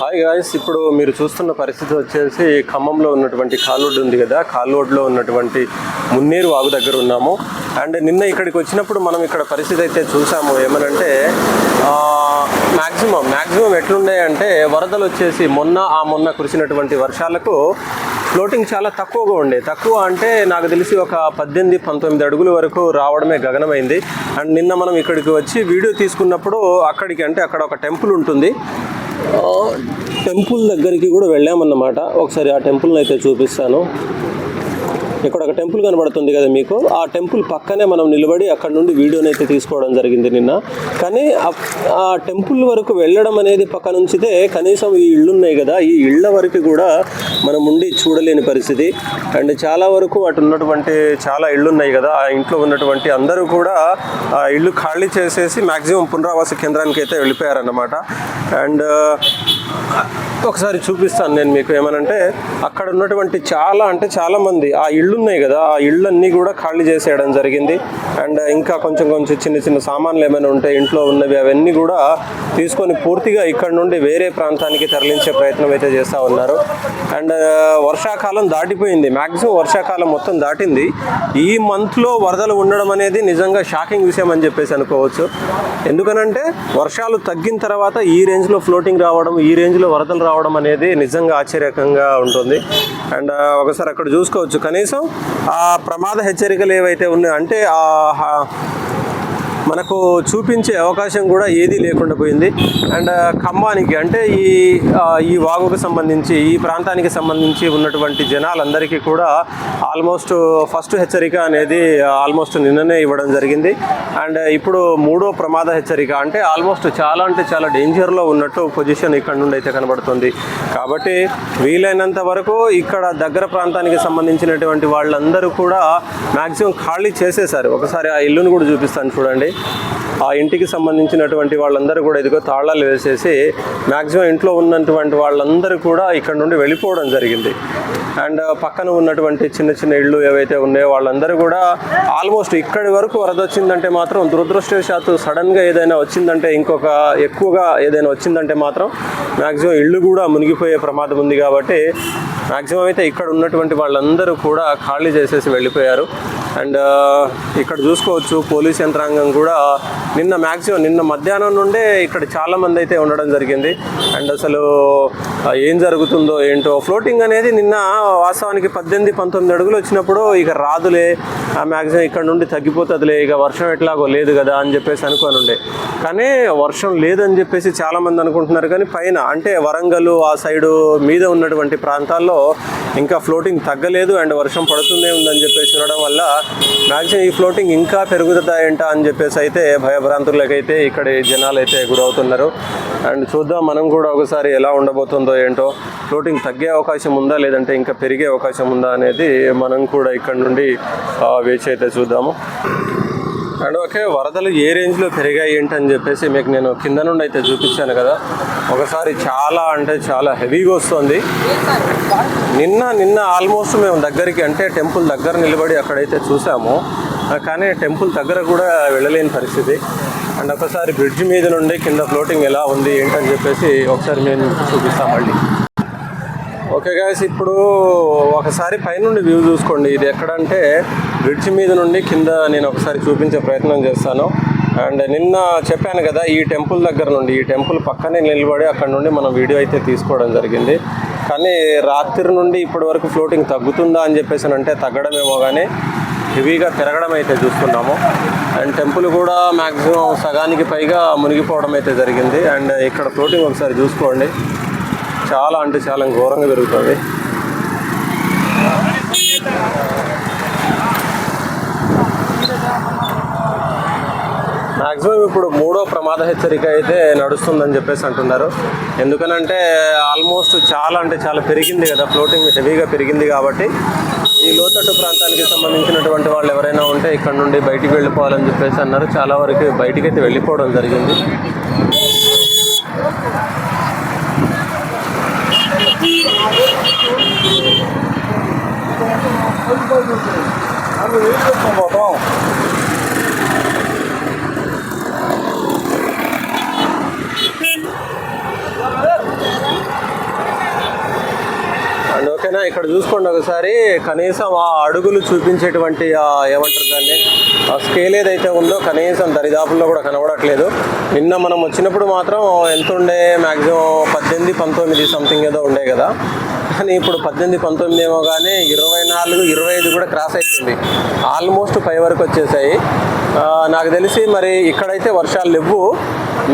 Hi guys ఇప్పుడు మీరు చూస్తున్న పరిస్థితి వచ్చేసి ఖమ్మంలో ఉన్నటువంటి కాల్వోడ్ ఉంది కదా. కాల్వోడ్లో ఉన్నటువంటి మున్నేరు వాగు దగ్గర ఉన్నాము. అండ్ నిన్న ఇక్కడికి వచ్చినప్పుడు మనం ఇక్కడ పరిస్థితి అయితే చూసాము. ఏమనంటే మ్యాక్సిమం మ్యాక్సిమం ఎట్లున్నాయంటే వరదలు వచ్చేసి మొన్న ఆ మొన్న కురిసినటువంటి వర్షాలకు ఫ్లోటింగ్ చాలా తక్కువగా ఉండే. తక్కువ అంటే నాకు తెలిసి ఒక పద్దెనిమిది పంతొమ్మిది అడుగుల వరకు రావడమే గగనమైంది. అండ్ నిన్న మనం ఇక్కడికి వచ్చి వీడియో తీసుకున్నప్పుడు అక్కడికి అంటే అక్కడ ఒక టెంపుల్ ఉంటుంది. టెంపుల్ దగ్గరికి కూడా వెళ్ళామన్నమాట. ఒకసారి ఆ టెంపుల్ని అయితే చూపిస్తాను. ఇక్కడ ఒక టెంపుల్ కనబడుతుంది కదా మీకు. ఆ టెంపుల్ పక్కనే మనం నిలబడి అక్కడ నుండి వీడియోని అయితే తీసుకోవడం జరిగింది నిన్న. కానీ ఆ- టెంపుల్ వరకు వెళ్ళడం అనేది పక్కన ఉంచితే కనీసం ఈ ఇళ్ళు ఉన్నాయి కదా. ఈ ఇళ్ళ వరకు కూడా మనం ఉండి చూడలేని పరిస్థితి. అండ్ చాలా వరకు అటు ఉన్నటువంటి చాలా ఇళ్ళు ఉన్నాయి కదా. ఆ ఇంట్లో ఉన్నటువంటి అందరూ కూడా ఆ ఇల్లు ఖాళీ చేసేసి మ్యాక్సిమం పునరావాస కేంద్రానికి అయితే వెళ్ళిపోయారన్నమాట. అండ్ ఒకసారి చూపిస్తాను నేను మీకు ఏమనంటే అక్కడ ఉన్నటువంటి చాలా అంటే చాలా మంది ఆ ఇళ్ళు ఉన్నాయి కదా ఆ ఇళ్ళన్నీ కూడా ఖాళీ చేసేయడం జరిగింది. అండ్ ఇంకా కొంచెం కొంచెం చిన్న చిన్న సామాన్లు ఏమైనా ఉంటే ఇంట్లో ఉన్నవి అవన్నీ కూడా తీసుకొని పూర్తిగా ఇక్కడ నుండి వేరే ప్రాంతానికి తరలించే ప్రయత్నం అయితే చేస్తూ ఉన్నారు. అండ్ వర్షాకాలం దాటిపోయింది. మ్యాక్సిమం వర్షాకాలం మొత్తం దాటింది. ఈ మంత్లో వరదలు ఉండడం అనేది నిజంగా షాకింగ్ విషయం అని చెప్పేసి అనుకోవచ్చు. ఎందుకనంటే వర్షాలు తగ్గిన తర్వాత ఈ రేంజ్లో ఫ్లోటింగ్ రావడం ఈ రేంజ్ రేంజ్లో వరదలు రావడం అనేది నిజంగా ఆశ్చర్యకంగా ఉంటుంది. అండ్ ఒకసారి అక్కడ చూసుకోవచ్చు. కనీసం ఆ ప్రమాద హెచ్చరికలు ఏవైతే ఉన్నాయో అంటే ఆ మనకు చూపించే అవకాశం కూడా ఏదీ లేకుండా పోయింది. అండ్ ఖమ్మానికి అంటే ఈ ఈ వాగుకు సంబంధించి ఈ ప్రాంతానికి సంబంధించి ఉన్నటువంటి జనాలందరికీ కూడా ఆల్మోస్ట్ ఫస్ట్ హెచ్చరిక అనేది ఆల్మోస్ట్ నిన్ననే ఇవ్వడం జరిగింది. అండ్ ఇప్పుడు మూడో ప్రమాద హెచ్చరిక అంటే ఆల్మోస్ట్ చాలా అంటే చాలా డేంజర్లో ఉన్నట్టు పొజిషన్ ఇక్కడ నుండి అయితే కనబడుతుంది. కాబట్టి వీలైనంత వరకు ఇక్కడ దగ్గర ప్రాంతానికి సంబంధించినటువంటి వాళ్ళందరూ కూడా మ్యాక్సిమం ఖాళీ చేసేసారు. ఒకసారి ఆ ఇల్లును కూడా చూపిస్తాను చూడండి. ఆ ఇంటికి సంబంధించినటువంటి వాళ్ళందరూ కూడా ఇదిగో తాళాలు వేసేసి మ్యాక్సిమం ఇంట్లో ఉన్నటువంటి వాళ్ళందరూ కూడా ఇక్కడ నుండి వెళ్ళిపోవడం జరిగింది. అండ్ పక్కన ఉన్నటువంటి చిన్న చిన్న ఇళ్ళు ఏవైతే ఉన్నాయో వాళ్ళందరూ కూడా ఆల్మోస్ట్ ఇక్కడి వరకు వరద వచ్చిందంటే మాత్రం దురదృష్టవశాత్తు సడన్గా ఏదైనా వచ్చిందంటే ఇంకొక ఎక్కువగా ఏదైనా వచ్చిందంటే మాత్రం మ్యాక్సిమం ఇళ్ళు కూడా మునిగిపోయే ప్రమాదం ఉంది కాబట్టి మ్యాక్సిమం అయితే ఇక్కడ ఉన్నటువంటి వాళ్ళందరూ కూడా ఖాళీ చేసేసి వెళ్ళిపోయారు. అండ్ ఇక్కడ చూసుకోవచ్చు పోలీస్ యంత్రాంగం కూడా నిన్న మ్యాక్సిమం నిన్న మధ్యాహ్నం నుండే ఇక్కడ చాలామంది అయితే ఉండడం జరిగింది. అండ్ అసలు ఏం జరుగుతుందో ఏంటో ఫ్లోటింగ్ అనేది నిన్న వాస్తవానికి పద్దెనిమిది పంతొమ్మిది అడుగులు వచ్చినప్పుడు ఇక రాదులే ఆ మ్యాక్సిమం ఇక్కడ నుండి తగ్గిపోతుందిలే ఇక వర్షం ఎట్లాగో లేదు కదా అని చెప్పేసి అనుకొని ఉండే. కానీ వర్షం లేదని చెప్పేసి చాలామంది అనుకుంటున్నారు. కానీ పైన అంటే వరంగల్ ఆ సైడు మీద ఉన్నటువంటి ప్రాంతాల్లో ఇంకా ఫ్లోటింగ్ తగ్గలేదు అండ్ వర్షం పడుతూనే ఉందని చెప్పేసి ఉండడం వల్ల మ్యాక్సిమం ఈ ఫ్లోటింగ్ ఇంకా పెరుగుతుందా అని చెప్పేసి అయితే భయభ్రాంతులకైతే ఇక్కడ జనాలు అయితే గురవుతున్నారు. అండ్ చూద్దాం మనం కూడా ఒకసారి ఎలా ఉండబోతుందో ఏంటో. ఫ్లోటింగ్ తగ్గే అవకాశం ఉందా లేదంటే ఇంకా పెరిగే అవకాశం ఉందా అనేది మనం కూడా ఇక్కడ నుండి వేచి అయితే చూద్దాము. అండ్ ఓకే వరదలు ఏ రేంజ్లో పెరిగాయి ఏంటని చెప్పేసి మీకు నేను కింద నుండి అయితే చూపించాను కదా. ఒకసారి చాలా అంటే చాలా హెవీగా వస్తుంది. నిన్న నిన్న ఆల్మోస్ట్ మేము దగ్గరికి అంటే టెంపుల్ దగ్గర నిలబడి అక్కడైతే చూసాము. కానీ టెంపుల్ దగ్గర కూడా వెళ్ళలేని పరిస్థితి. అండ్ ఒకసారి బ్రిడ్జ్ మీద నుండి కింద ఫ్లోటింగ్ ఎలా ఉంది ఏంటని చెప్పేసి ఒకసారి మేము చూపిస్తాం మళ్ళీ. ఓకే గాయస్ ఇప్పుడు ఒకసారి పైనుండి వ్యూ చూసుకోండి. ఇది ఎక్కడంటే బ్రిడ్జ్ మీద నుండి కింద నేను ఒకసారి చూపించే ప్రయత్నం చేస్తాను. అండ్ నిన్న చెప్పాను కదా ఈ టెంపుల్ దగ్గర నుండి ఈ టెంపుల్ పక్కనే నిలబడి అక్కడ నుండి మనం వీడియో అయితే తీసుకోవడం జరిగింది. కానీ రాత్రి నుండి ఇప్పటి వరకు ఫ్లోటింగ్ తగ్గుతుందా అని చెప్పేసి అంటే తగ్గడమేమో కానీ హెవీగా తిరగడం అయితే చూస్తున్నాము. అండ్ టెంపుల్ కూడా మ్యాక్సిమం సగానికి పైగా మునిగిపోవడం అయితే జరిగింది. అండ్ ఇక్కడ ఫ్లోటింగ్ ఒకసారి చూసుకోండి. చాలా అంటే చాలా ఘోరంగా పెరుగుతుంది మ్యాక్సిమం ఇప్పుడు మూడో ప్రమాద హెచ్చరిక అయితే నడుస్తుందని చెప్పేసి అంటున్నారు. ఎందుకనంటే ఆల్మోస్ట్ చాలా అంటే చాలా పెరిగింది కదా ఫ్లోటింగ్ హెవీగా పెరిగింది కాబట్టి ఈ లోతట్టు ప్రాంతానికి సంబంధించినటువంటి వాళ్ళు ఎవరైనా ఉంటే ఇక్కడ నుండి బయటికి వెళ్ళిపోవాలని చెప్పేసి అన్నారు. చాలా వరకు బయటికి అయితే వెళ్ళిపోవడం జరిగింది. పోతాం అండ్ ఓకేనా ఇక్కడ చూసుకోండి ఒకసారి కనీసం ఆ అడుగులు చూపించేటువంటి ఏమంటారు దాన్ని? ఆ స్కేల్ ఏదైతే ఉందో కనీసం దరిదాపుల్లో కూడా కనబడట్లేదు. నిన్న మనం వచ్చినప్పుడు మాత్రం ఎంత ఉండే? మ్యాక్సిమం పద్దెనిమిది పంతొమ్మిది సంథింగ్ ఏదో ఉండే కదా. కానీ ఇప్పుడు పద్దెనిమిది పంతొమ్మిది ఏమో కానీ ఇరవై నాలుగు ఇరవై ఐదు కూడా క్రాస్ అయిపోయింది. ఆల్మోస్ట్ పై వరకు వచ్చేసాయి. నాకు తెలిసి మరి ఇక్కడైతే వర్షాలు లేవు.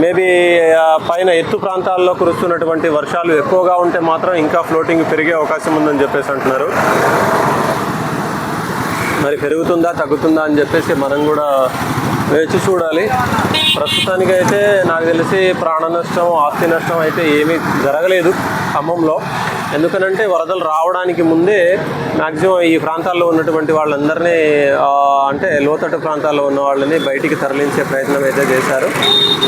మేబీ పైన ఎత్తు ప్రాంతాల్లో కురుస్తున్నటువంటి వర్షాలు ఎక్కువగా ఉంటే మాత్రం ఇంకా ఫ్లోటింగ్ పెరిగే అవకాశం ఉందని చెప్పేసి అంటున్నారు. మరి పెరుగుతుందా తగ్గుతుందా అని చెప్పేసి మనం కూడా వేచి చూడాలి. ప్రస్తుతానికైతే నాకు తెలిసి ప్రాణ నష్టం ఆస్తి నష్టం అయితే ఏమీ జరగలేదు ఖమ్మంలో. ఎందుకనంటే వరదలు రావడానికి ముందే మ్యాక్సిమం ఈ ప్రాంతాల్లో ఉన్నటువంటి వాళ్ళందరినీ అంటే లోతట్టు ప్రాంతాల్లో ఉన్న వాళ్ళని బయటికి తరలించే ప్రయత్నం అయితే చేశారు.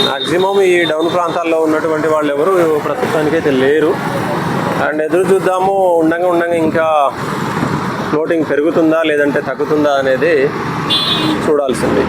మ్యాక్సిమం ఈ డౌన్ ప్రాంతాల్లో ఉన్నటువంటి వాళ్ళు ఎవరు ప్రస్తుతానికైతే లేరు. అండ్ ఎదురు చూద్దాము ఉండగా ఉండగా ఇంకా ఫ్లోటింగ్ పెరుగుతుందా లేదంటే తగ్గుతుందా అనేది చూడాల్సింది.